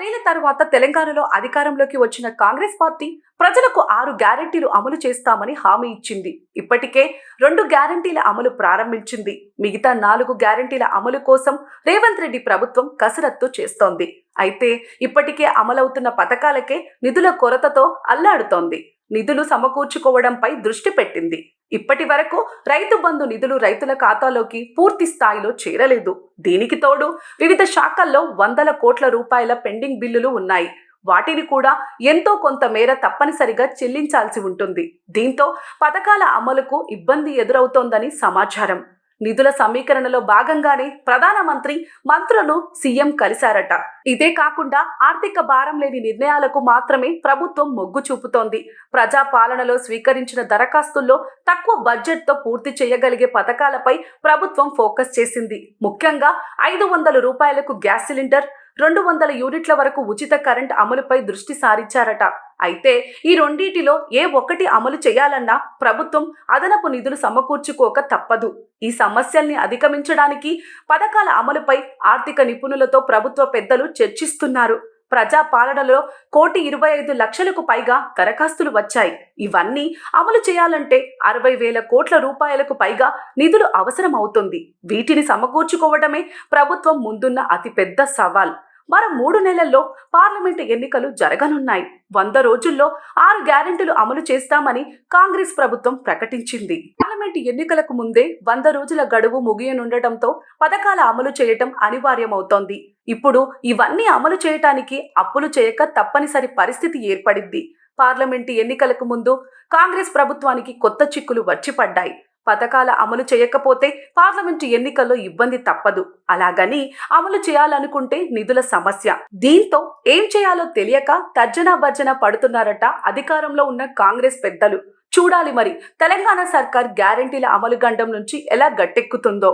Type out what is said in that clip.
పదేళ్ళ తర్వాత తెలంగాణలో అధికారంలోకి వచ్చిన కాంగ్రెస్ పార్టీ ప్రజలకు ఆరు గ్యారెంటీలు అమలు చేస్తామని హామీ ఇచ్చింది. ఇప్పటికే రెండు గ్యారెంటీల అమలు ప్రారంభించింది. మిగతా నాలుగు గ్యారెంటీల అమలు కోసం రేవంత్ రెడ్డి ప్రభుత్వం కసరత్తు చేస్తోంది. అయితే ఇప్పటికే అమలవుతున్న పథకాలకే నిధుల కొరతతో అల్లాడుతోంది. నిధులు సమకూర్చుకోవడంపై దృష్టి పెట్టింది. ఇప్పటి వరకు రైతు బంధు నిధులు రైతుల ఖాతాలోకి పూర్తి స్థాయిలో చేరలేదు. దీనికి తోడు వివిధ శాఖల్లో వందల కోట్ల రూపాయల పెండింగ్ బిల్లులు ఉన్నాయి. వాటిని కూడా ఎంతో కొంత మేర తప్పనిసరిగా చెల్లించాల్సి ఉంటుంది. దీంతో పథకాల అమలుకు ఇబ్బంది ఎదురవుతోందని సమాచారం. నిధుల సమీకరణలో భాగంగానే ప్రధానమంత్రి మంత్రులను సీఎం కలిశారట. ఇదే కాకుండా ఆర్థిక భారం లేని నిర్ణయాలకు మాత్రమే ప్రభుత్వం మొగ్గు చూపుతోంది. ప్రజా పాలనలో స్వీకరించిన దరఖాస్తుల్లో తక్కువ బడ్జెట్తో పూర్తి చేయగలిగే పథకాలపై ప్రభుత్వం ఫోకస్ చేసింది. ముఖ్యంగా ఐదు వందల రూపాయలకు గ్యాస్ సిలిండర్ రెండు వందల యూనిట్ల వరకు ఉచిత కరెంట్ అమలుపై దృష్టి సారించారట. అయితే ఈ రెండింటిలో ఏ ఒక్కటి అమలు చేయాలన్నా ప్రభుత్వం అదనపు నిధులు సమకూర్చుకోక తప్పదు. ఈ సమస్యల్ని అధిగమించడానికి పథకాల అమలుపై ఆర్థిక నిపుణులతో ప్రభుత్వ పెద్దలు చర్చిస్తున్నారు. ప్రజా పాలనలో కోటి ఇరవై ఐదు లక్షలకు పైగా దరఖాస్తులు వచ్చాయి. ఇవన్నీ అమలు చేయాలంటే అరవై వేల కోట్ల రూపాయలకు పైగా నిధులు అవసరం అవుతుంది వీటిని సమకూర్చుకోవడమే ప్రభుత్వం ముందున్న అతిపెద్ద సవాల్. మరో మూడు నెలల్లో పార్లమెంటు ఎన్నికలు జరగనున్నాయి. వంద రోజుల్లో ఆరు గ్యారెంటీలు అమలు చేస్తామని కాంగ్రెస్ ప్రభుత్వం ప్రకటించింది. పార్లమెంటు ఎన్నికలకు ముందే వంద రోజుల గడువు ముగియనుండటంతో పథకాల అమలు చేయటం అనివార్యమవుతోంది. ఇప్పుడు ఇవన్నీ అమలు చేయటానికి అప్పులు చేయక తప్పనిసరి పరిస్థితి ఏర్పడింది పార్లమెంటు ఎన్నికలకు ముందు కాంగ్రెస్ ప్రభుత్వానికి కొత్త చిక్కులు వచ్చిపడ్డాయి పథకాల అమలు చేయకపోతే పార్లమెంటు ఎన్నికల్లో ఇబ్బంది తప్పదు. అలాగని అమలు చేయాలనుకుంటే నిధుల సమస్య. దీంతో ఏం చేయాలో తెలియక తర్జనా భర్జన పడుతున్నారట అధికారంలో ఉన్న కాంగ్రెస్ పెద్దలు. చూడాలి మరి తెలంగాణ సర్కార్ గ్యారంటీల అమలు గండం నుంచి ఎలా గట్టెక్కుతుందో.